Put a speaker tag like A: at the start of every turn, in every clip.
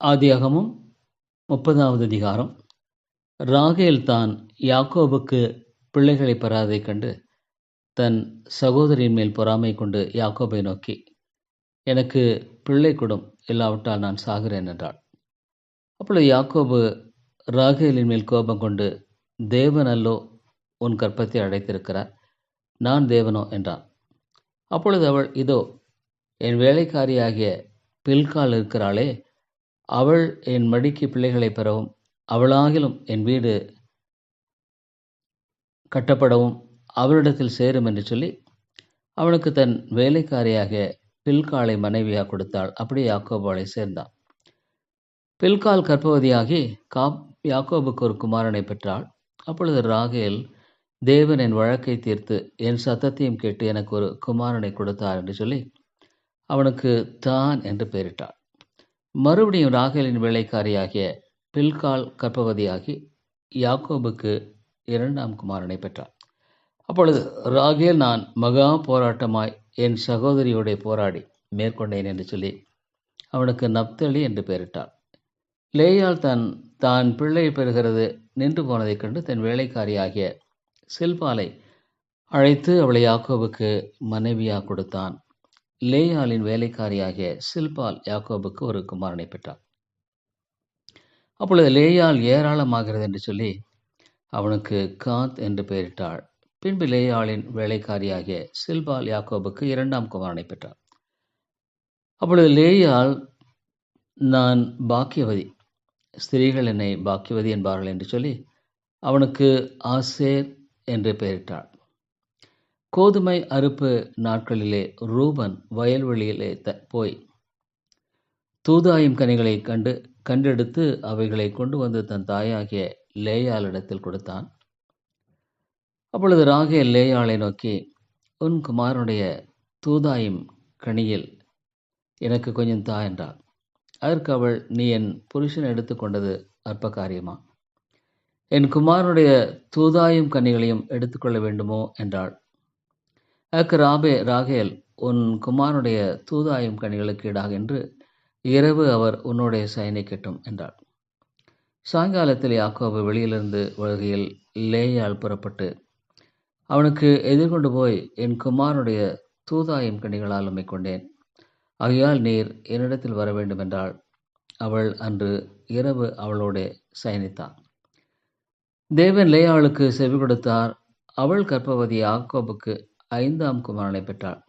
A: ஆதியாகமும் முப்பதாவது அதிகாரம். ராகேல் தான் யாக்கோபுக்கு பிள்ளைகளை பெறாதைக் கண்டு தன் சகோதரியின் மேல் பொறாமை கொண்டு யாக்கோபை நோக்கி எனக்கு பிள்ளை கொடும் இல்லாவிட்டால் நான் சாகிறேன் என்றாள். அப்பொழுது யாக்கோபு ராகேலின் மேல் கோபம் கொண்டு தேவன் அல்லோ உன் கற்பத்தை அழைத்திருக்கிறார் நான் தேவனோ என்றான். அப்பொழுது அவள் இதோ என் வேலைக்காரியாகிய பில்கால் இருக்கிறாளே அவள் என் மடிக்கு பிள்ளைகளை பெறவும் அவளாகிலும் என் வீடு கட்டப்படவும் அவளிடத்தில் சேரும் என்று சொல்லி அவனுக்கு தன் வேலைக்காரியாக பில்காலை மனைவியாக கொடுத்தாள். அப்படி யாக்கோபாலை சேர்ந்தான். பில்கால் கர்ப்பவதியாகி காப் யாக்கோபுக்கு ஒரு குமாரனை பெற்றாள். அப்பொழுது ராகேல் தேவன் என் வழக்கை தீர்த்து என் சத்தத்தையும் கேட்டு எனக்கு ஒரு குமாரனை கொடுத்தார் என்று சொல்லி அவனுக்கு தான் என்று பெயரிட்டாள். மறுபடியும் ராகேலின் வேலைக்காரியாகிய பில்கால் கர்ப்பவதியாகி யாக்கோபுக்கு இரண்டாம் குமாரனை பெற்றாள் அப்பொழுது ராகேல் நான் மகா போராட்டமாய் என் சகோதரியோட போராடி மேற்கொண்டேன் என்று சொல்லி அவனுக்கு நப்தலி என்று பெயரிட்டாள் லேயால் தன் தான் பிள்ளை பெறுகிறது நின்று போனதைக் கண்டு தன் வேலைக்காரியாகிய சில்பாலை அழைத்து அவளை யாக்கோவுக்கு மனைவியாக கொடுத்தான். லேயாலின் வேலைக்காரியாகிய சில்பால் யாக்கோபுக்கு ஒரு குமாரனை பெற்றாள் அப்பொழுது லேயால் ஏராளமாகிறது என்று சொல்லி அவனுக்கு காத் என்று பெயரிட்டாள். பின்பு லேயாளின் வேலைக்காரியாகிய சில்பால் யாக்கோபுக்கு இரண்டாம் குமாரனை பெற்றாள் அப்பொழுது லேயால் நான் பாக்கியவதி. ஸ்திரீகள் என்னை பாக்கியவதி என்பார்கள் என்று சொல்லி அவனுக்கு ஆசேர் என்று பெயரிட்டாள். கோதுமை அறுப்பு நாட்களிலே ரூபன் வயல்வெளியிலே த போய் தூதாயும் கனிகளை கண்டு கண்டெடுத்து அவைகளை கொண்டு வந்து தன் தாயாகிய லேயாளிடத்தில் கொடுத்தான். அப்பொழுது ராகே லேயாளை நோக்கி உன் குமாரனுடைய தூதாயும் கனியில் எனக்கு கொஞ்சம் தா என்றாள். அதற்கு அவள் நீ என் புருஷன் எடுத்துக்கொண்டது அற்ப காரியமா என் குமாரனுடைய தூதாயும் கனிகளையும் எடுத்துக்கொள்ள வேண்டுமோ? என்றாள். அக்ராபே ராபே ராகேல் உன் குமாரனுடைய தூதாயும் கனிகளுக்கு ஈடாக என்று இரவு அவர் உன்னுடைய சயனிக்கட்டும் என்றாள் சாயங்காலத்தில் யாக்கோபு வெளியிலிருந்து வருகையில் லேயால் புறப்பட்டு அவனுக்கு எதிர்கொண்டு போய் என் குமாரனுடைய தூதாயும் கனிகளால் உம்மை கொண்டேன். ஆகையால் நீர் என்னிடத்தில் வர வேண்டுமென்றால் அவள் அன்று இரவு அவளோட சயனித்தான் தேவன் லேயாளுக்கு செவி கொடுத்தார். அவள் கற்பவதி யாக்கோபுக்கு ஐந்தாம் குமாரனை பெற்றாள்.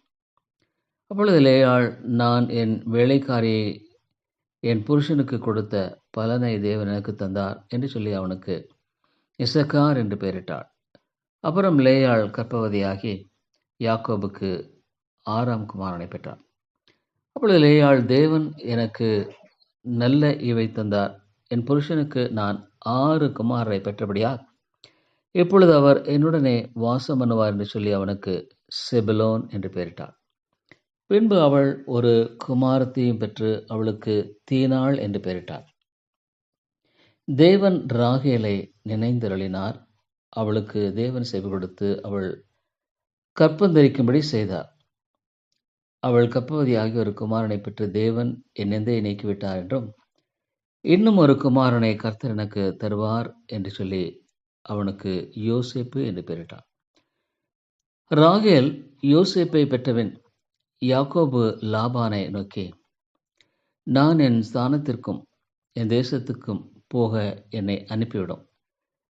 A: அப்பொழுது லேயாள் நான் என் வேலைக்காரியை என் புருஷனுக்கு கொடுத்த பலனை தேவன் எனக்கு தந்தார் என்று சொல்லி அவனுக்கு இசக்கார் என்று பெயரிட்டாள். அப்புறம் லேயாள் கற்பவதியாகி யாக்கோபுக்கு ஆறாம் குமாரனை பெற்றாள். அப்பொழுது லேயாள் தேவன் எனக்கு நல்ல இவை தந்தார். என் புருஷனுக்கு நான் ஆறு குமாரரை பெற்றபடியால் இப்பொழுது அவர் என்னுடனே வாசம் பண்ணுவார் என்று சொல்லி அவனுக்கு செபலோன் என்று பெயரிட்டாள் பின்பு அவள் ஒரு குமாரத்தையும் பெற்று அவளுக்கு தீனாள் என்று பெயரிட்டாள் தேவன் ராகேலை நினைந்தருளினார். அவளுக்கு தேவன் செவி கொடுத்து அவள் கற்பந்தரிக்கும்படி செய்தார். அவள் கற்பவதியாகி ஒரு குமாரனை பெற்று தேவன் என் நீக்கிவிட்டார் என்றும் இன்னும் ஒரு குமாரனை கர்த்தர் எனக்கு தருவார் என்று சொல்லி அவனுக்கு யோசேப்பு என்று பெயரிட்டான். ராகேல் யோசேப்பை பெற்றவன் யாக்கோபு லாபானை நோக்கி நான் என் ஸ்தானத்திற்கும் என் தேசத்துக்கும் போக என்னை அனுப்பிவிடும்.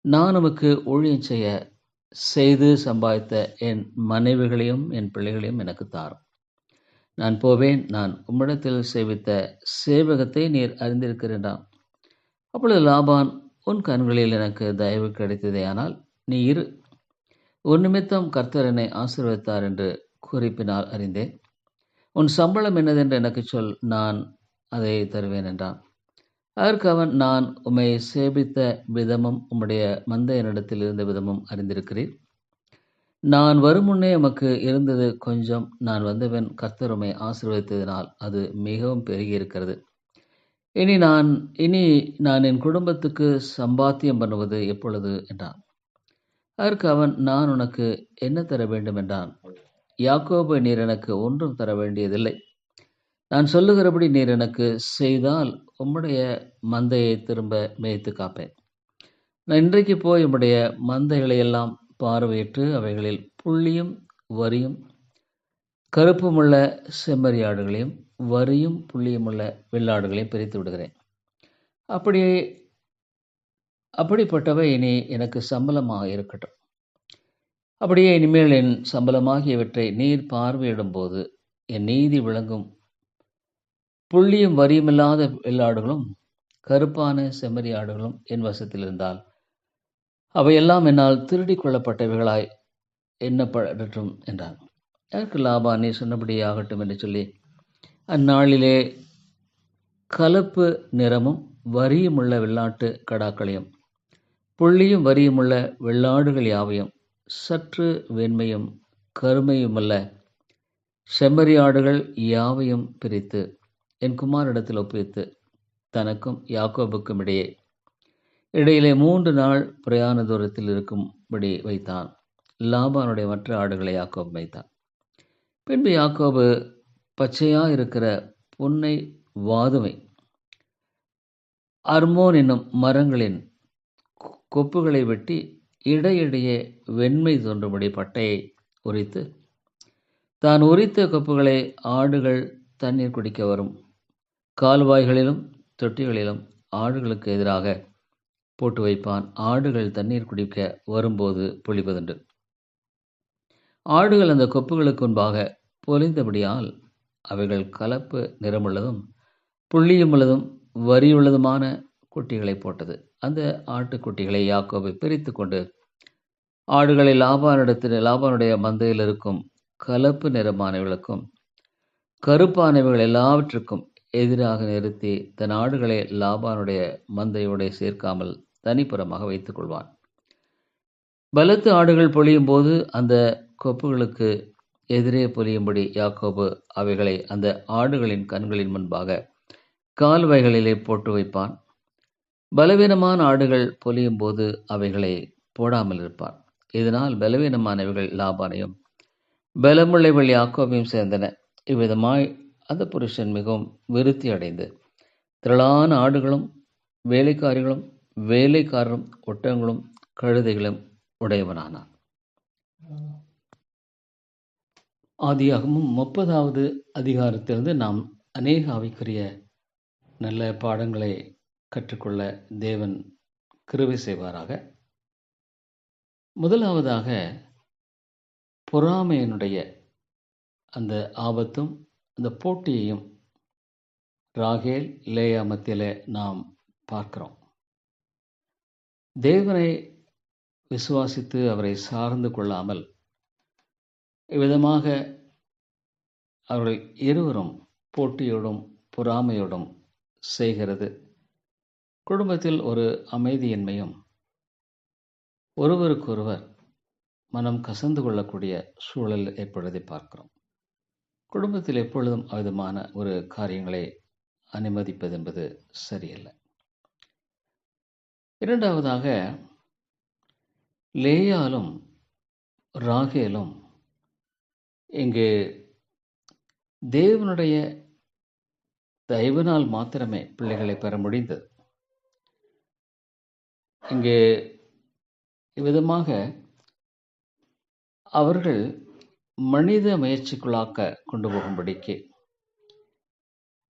A: நான் உமக்கு ஊழியம் செய்ய செய்து சம்பாதித்த என் மனைவிகளையும் என் பிள்ளைகளையும் எனக்கு தாரும். நான் போவேன் நான் உம்மிடத்தில் சேவித்த சேவகத்தை நீர் அறிந்திருக்கிறேன் அப்பொழுது லாபான் உன் கண்களில் எனக்கு தயவு கிடைத்ததே ஆனால் நீ இரு. உன் நிமித்தம் கர்த்தர் என்னை ஆசீர்வதித்தார் என்று குறிப்பினால் அறிந்தேன். உன் சம்பளம் என்னதென்று எனக்கு சொல் நான் அதை தருவேன் என்றான். அதற்கு அவன் நான் உம்மை சேபித்த விதமும் உம்முடைய மந்தையனிடத்தில் இருந்த விதமும் அறிந்திருக்கிறீர். நான் வருமுன்னே உமக்கு இருந்தது கொஞ்சம் நான் வந்தவன் கர்த்தர் உம்மை ஆசீர்வதித்ததினால் அது மிகவும் பெருகி இருக்கிறது இனி நான் இனி நான் என் குடும்பத்துக்கு சம்பாத்தியம் பண்ணுவது எப்பொழுது? என்றான். அதற்கு அவன் நான் உனக்கு என்ன தர வேண்டும்? என்றான். யாக்கோபு நீர் எனக்கு ஒன்றும் தர வேண்டியதில்லை. நான் சொல்லுகிறபடி நீர் எனக்கு செய்தால் உம்முடைய மந்தையை திரும்ப மேய்த்து காப்பேன். நான் இன்றைக்கு போய் உம்முடைய மந்தைகளை எல்லாம் பார்வையிட்டு அவைகளில் புள்ளியும் வரியும் கருப்புமுள்ள செம்மறியாடுகளையும் வரியும் புள்ளியுமுள்ள வெள்ளாடுகளையும் பிரித்து விடுகிறேன். அப்படியே அப்படிப்பட்டவை இனி எனக்கு சம்பளமாக இருக்கட்டும். அப்படியே இனிமேல் என் சம்பளமாகியவற்றை நீர் பார்வையிடும்போது என் நீதி விளங்கும். புள்ளியும் வரியுமில்லாத வெள்ளாடுகளும் கருப்பான செம்மறி ஆடுகளும் என் வசத்தில் இருந்தால் அவையெல்லாம் என்னால் திருடி கொள்ளப்பட்டவைகளாய் எண்ணப்படட்டும் என்றான். எனக்கு லாபா நீ சொன்னபடி ஆகட்டும் என்று சொல்லி அந்நாளிலே கலப்பு நிறமும் வரியுமுள்ள வெள்ளாட்டு கடாக்களையும் புள்ளியும் வரியுமுள்ள வெள்ளாடுகள் யாவையும் சற்று வெண்மையும் கருமையுமல்ல செம்மறியாடுகள் யாவையும் பிரித்து என் குமாரிடத்தில் ஒப்புவித்து தனக்கும் யாக்கோபுக்கும் இடையே இடையிலே மூன்று நாள் பிரயாண தூரத்தில் இருக்கும்படி வைத்தான். லாபானுடைய மற்ற ஆடுகளை யாக்கோபு வைத்தான் பின்பு யாக்கோபு பச்சையாக இருக்கிற புன்னை வாதுமை. அர்மோன் என்னும் மரங்களின் கொப்புகளை வெட்டி இடையிடையே வெண்மை தோன்றும்படி பட்டையை உரித்து தான் உரித்த கொப்புகளை ஆடுகள் தண்ணீர் குடிக்க வரும். கால்வாய்களிலும் தொட்டிகளிலும் ஆடுகளுக்கு எதிராக போட்டு வைப்பான். ஆடுகள் தண்ணீர் குடிக்க வரும்போது பொழிவதுண்டு ஆடுகள் அந்த கொப்புகளுக்கு முன்பாக பொலிந்தபடியால் அவைகள் கலப்பு நிறமுள்ளதும் புள்ளியுமுள்ளதும் வரியுள்ளதுமான குட்டிகளை போட்டது. அந்த ஆட்டுக்குட்டிகளை யாக்கோவை பிரித்து கொண்டு ஆடுகளை லாபானிடத்தில் லாபானுடைய மந்தையில் இருக்கும் கலப்பு நிறமானவர்களுக்கும் கருப்பானவைகள் எல்லாவற்றுக்கும் எதிராக நிறுத்தி தன் ஆடுகளை லாபானுடைய மந்தையோட சேர்க்காமல் தனிப்புறமாக வைத்துக் கொள்வான். பலத்து ஆடுகள் பொழியும் போது அந்த கொப்புகளுக்கு எதிரே பொலியும்படி யாக்கோபு அவைகளை அந்த ஆடுகளின் கண்களின் முன்பாக கால்வாய்களிலே போட்டு வைப்பான். பலவீனமான ஆடுகள் பொலியும் போது அவைகளை போடாமல் இருப்பான். இதனால் பலவீனமானவைகள் லாபானையும் பலமுள்ளைகள் யாக்கோபையும் சேர்ந்தன. இவ்விதமாய் அந்த புருஷன் மிகவும் விருத்தி அடைந்து திரளான ஆடுகளும் வேலைக்காரிகளும் வேலைக்காரரும் ஒட்டங்களும் கழுதைகளும் உடையவனானான். ஆதியாகமும் முப்பதாவது அதிகாரத்திலிருந்து நாம் அநேக அவைக்குரிய நல்ல பாடங்களை கற்றுக்கொள்ள தேவன் கிருவை செய்வாராக. முதலாவதாக பொறாமையினுடைய அந்த ஆபத்தும் அந்த போட்டியையும் ராகேல் லேயா மத்தியில் நாம் பார்க்கிறோம். தேவனை விசுவாசித்து அவரை சார்ந்து கொள்ளாமல் இவ்விதமாக அவர்கள் இருவரும் போட்டியோடும் பொறாமையோடும் செய்கிறது. குடும்பத்தில் ஒரு அமைதியின்மையும் ஒருவருக்கொருவர் மனம் கசந்து கொள்ளக்கூடிய சூழல் ஏற்படுவதை பார்க்கிறோம். குடும்பத்தில் எப்பொழுதும் அவிதமான ஒரு காரியங்களை அனுமதிப்பது என்பது சரியல்ல. இரண்டாவதாக லேயாலும் ராகேலும் இங்கு தேவனுடைய தயவினால் மாத்திரமே பிள்ளைகளை பெற முடிந்தது. இங்கே இவ்விதமாக அவர்கள் மனித முயற்சிக்குள்ளாக்க கொண்டு போகும்படிக்கு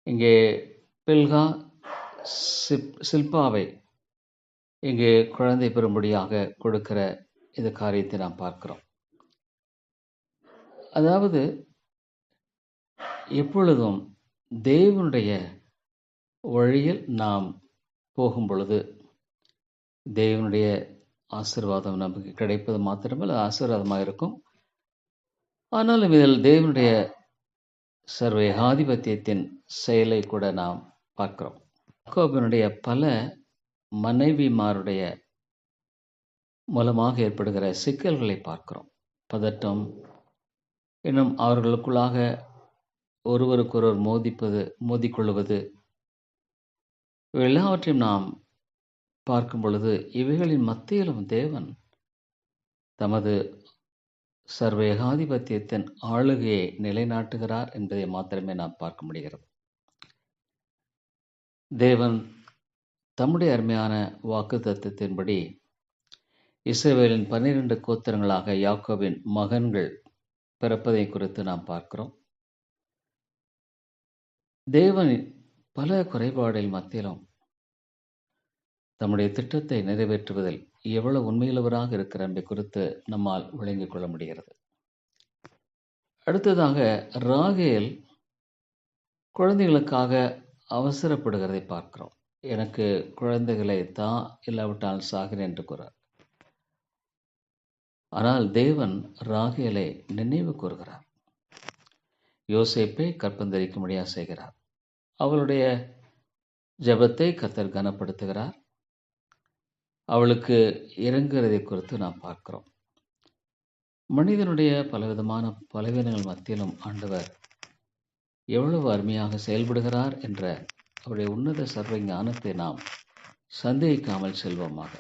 A: இங்கே பில்கா சிப் சில்பாவை இங்கே குழந்தை பெறும்படியாக கொடுக்கிற இந்த காரியத்தை நாம் பார்க்கிறோம். அதாவது எப்பொழுதும் தேவனுடைய வழியில் நாம் போகும் பொழுது தேவனுடைய ஆசீர்வாதம் நமக்கு கிடைப்பது மாத்திரமல்ல ஆசீர்வாதமாக இருக்கும். ஆனாலும் இதில் தேவனுடைய சர்வ ஏகாதிபத்தியத்தின் செயலை கூட நாம் பார்க்கிறோம். யாக்கோபினுடைய பல மனைவிமாருடைய மூலமாக ஏற்படுகிற சிக்கல்களை பார்க்கிறோம். பதட்டம் இன்னும் அவர்களுக்குள்ளாக ஒருவருக்கொருவர் மோதிப்பது மோதிக்கொள்வது எல்லாவற்றையும் நாம் பார்க்கும் பொழுது இவைகளின் மத்தியிலும் தேவன் தமது சர்வேகாதிபத்தியத்தின் ஆளுகையை நிலைநாட்டுகிறார் என்பதை மாத்திரமே நாம் பார்க்க முடிகிறது. தேவன் தம்முடைய அருமையான வாக்கு தத்துவத்தின்படி இஸ்ரவேலின் பன்னிரண்டு கோத்திரங்களாக யாக்கோவின் மகன்கள் பிறப்பதை குறித்து நாம் பார்க்கிறோம். தேவன் பல குறைபாடில் மத்தியிலும் தம்முடைய திட்டத்தை நிறைவேற்றுவதில் எவ்வளவு உண்மையுள்ளவராக இருக்கிற என்பதை குறித்து நம்மால் விளங்கிக் கொள்ள முடிகிறது. அடுத்ததாக ராகேல் குழந்தைகளுக்காக அவசரப்படுகிறதை பார்க்கிறோம். எனக்கு குழந்தைகளை தான் இல்லாவிட்டால் சாகிறேன் என்று கூறார். ஆனால் தேவன் ராகேலை நினைவு கூறுகிறார். யோசேப்பை கற்பந்தரிக்கும்படியாக செய்கிறார். அவளுடைய ஜபத்தை கத்தர் கனப்படுத்துகிறார். அவளுக்கு இறங்குறதை குறித்து நாம் பார்க்கிறோம். மனிதனுடைய பலவிதமான பலவீனங்கள் மத்தியிலும் ஆண்டவர் எவ்வளவு அருமையாக செயல்படுகிறார் என்ற அவருடைய உன்னத சர்வ ஞானத்தை நாம் சந்தேகிக்காமல் செல்வோமாக.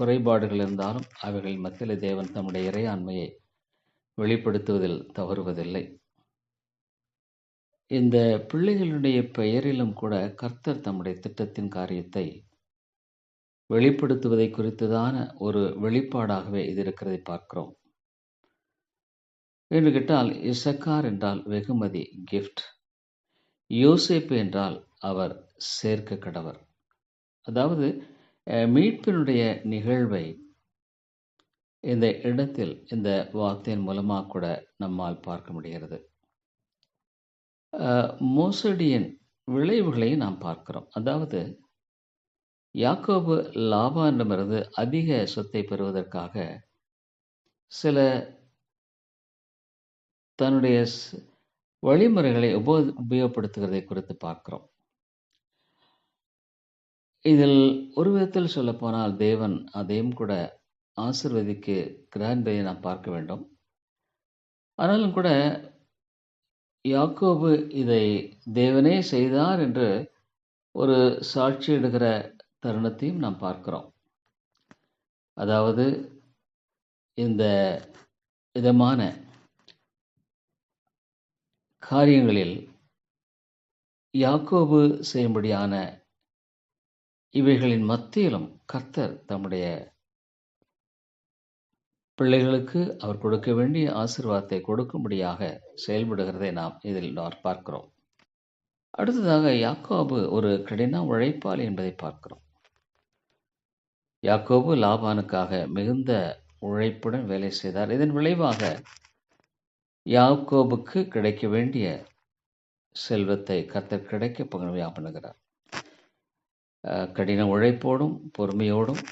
A: குறைபாடுகள் இருந்தாலும் அவைகள் மத்தியில் தேவன் தம்முடைய இறையாண்மையை வெளிப்படுத்துவதில் தவறுவதில்லை. இந்த பிள்ளைகளுடைய பெயரிலும் கூட கர்த்தர் தம்முடைய திட்டத்தின் காரியத்தை வெளிப்படுத்துவதை குறித்துதான ஒரு வெளிப்பாடாகவே இது இருக்கிறதை பார்க்கிறோம். என்று கேட்டால் இசக்கார் என்றால் வெகுமதி கிஃப்ட் யோசேப்பு என்றால் அவர் சேர்க்க கடவர். அதாவது மீட்பினுடைய நிகழ்வை இந்த இடத்தில் இந்த வார்த்தையின் மூலமாக கூட நம்மால் பார்க்க முடிகிறது. மோசடியின் விளைவுகளை நாம் பார்க்கிறோம். அதாவது யாக்கோபு லாபானிடமிருந்து அதிக சொத்தை பெறுவதற்காக சில தன்னுடைய வழிமுறைகளை உபயோகப்படுத்துகிறதை குறித்து பார்க்கிறோம். இதில் ஒரு விதத்தில் சொல்லப்போனால் தேவன் அதையும் கூட ஆசிர்வதிக்கு என்பதை நாம் பார்க்க வேண்டும். ஆனாலும் கூட யாக்கோபு இதை தேவனே செய்தார் என்று ஒரு சாட்சியிடுகிற தருணத்தையும் நாம் பார்க்கிறோம். அதாவது இந்த விதமான காரியங்களில் யாக்கோபு செய்யும்படியான இவைகளின் மத்தியிலும் கர்த்தர் தம்முடைய பிள்ளைகளுக்கு அவர் கொடுக்க வேண்டிய ஆசிர்வாதத்தை கொடுக்கும்படியாக செயல்படுகிறதை நாம் இதில் பார்க்கிறோம். அடுத்ததாக யாக்கோபு ஒரு கடின உழைப்பாளி என்பதை பார்க்கிறோம். யாக்கோபு லாபானுக்காக மிகுந்த உழைப்புடன் வேலை செய்தார். இதன் விளைவாக யாக்கோபுக்கு கிடைக்க வேண்டிய செல்வத்தை கர்த்தர் கிடைக்க பகுதியாக பண்ணுகிறார் கடின உழைப்போடும் பொறுமையோடும்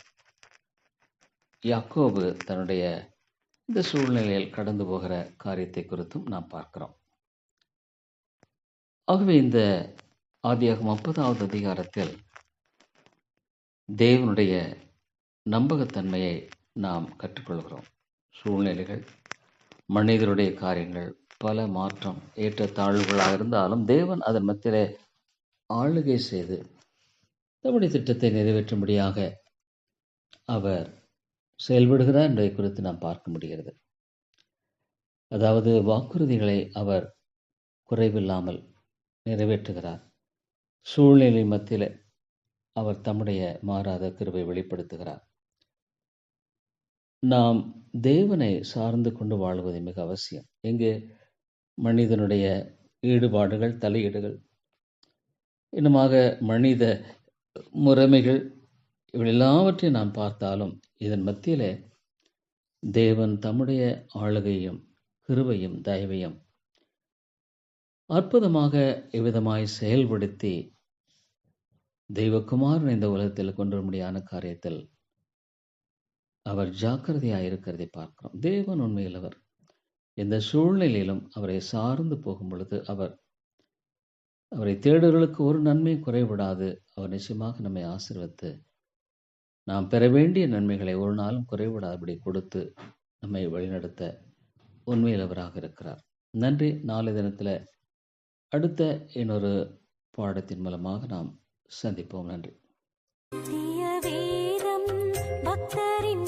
A: யாக்கோபு தன்னுடைய இந்த சூழ்நிலையில் கடந்து போகிற காரியத்தை குறித்தும் நாம் பார்க்கிறோம். ஆகவே இந்த ஆதியாகும் முப்பதாவது அதிகாரத்தில் தேவனுடைய நம்பகத்தன்மையை நாம் கற்றுக்கொள்கிறோம். சூழ்நிலைகள் மனிதருடைய காரியங்கள் பல மாற்றம் ஏற்ற தாழ்வுகளாக இருந்தாலும் தேவன் அதன் மத்தியிலே ஆளுகை செய்து தம்முடைய திட்டத்தை நிறைவேற்றும்படியாக அவர் செயல்படுகிறார் என்பதை குறித்து நாம் பார்க்க முடிகிறது. அதாவது வாக்குறுதிகளை அவர் குறைவில்லாமல் நிறைவேற்றுகிறார். சூழ்நிலை மத்தியில் அவர் தம்முடைய மாறாத கிருவை வெளிப்படுத்துகிறார். நாம் தேவனை சார்ந்து கொண்டு வாழ்வது மிக அவசியம். எங்கு மனிதனுடைய ஈடுபாடுகள் தலையீடுகள் இன்னுமாக மனித முறைமைகள் இவள் எல்லாவற்றையும் நாம் பார்த்தாலும் இதன் மத்தியில் தேவன் தம்முடைய ஆளுகையும் கிருவையும் தயவையும் அற்புதமாக இவ்விதமாய் செயல்படுத்தி தெய்வகுமாரன் இந்த உலகத்தில் கொண்டு முடியான காரியத்தில் அவர் ஜாக்கிரதையாக இருக்கிறதை பார்க்கிறோம். தேவன் உண்மையில் அவர் எந்த சூழ்நிலையிலும் அவரை சார்ந்து போகும் பொழுது அவர் அவரை தேடுகளுக்கு ஒரு நன்மை குறைவிடாது அவர் நிச்சயமாக நம்மை ஆசிர்வத்து. நாம் பெற வேண்டிய நன்மைகளை ஒரு நாளும் குறைவிடாதபடி கொடுத்து நம்மை வழிநடத்த உண்மையிலவராக இருக்கிறார். நன்றி. நாளை தினத்தில் அடுத்த இன்னொரு பாடத்தின் மூலமாக நாம் சந்திப்போம். நன்றி.
B: பக்தரின்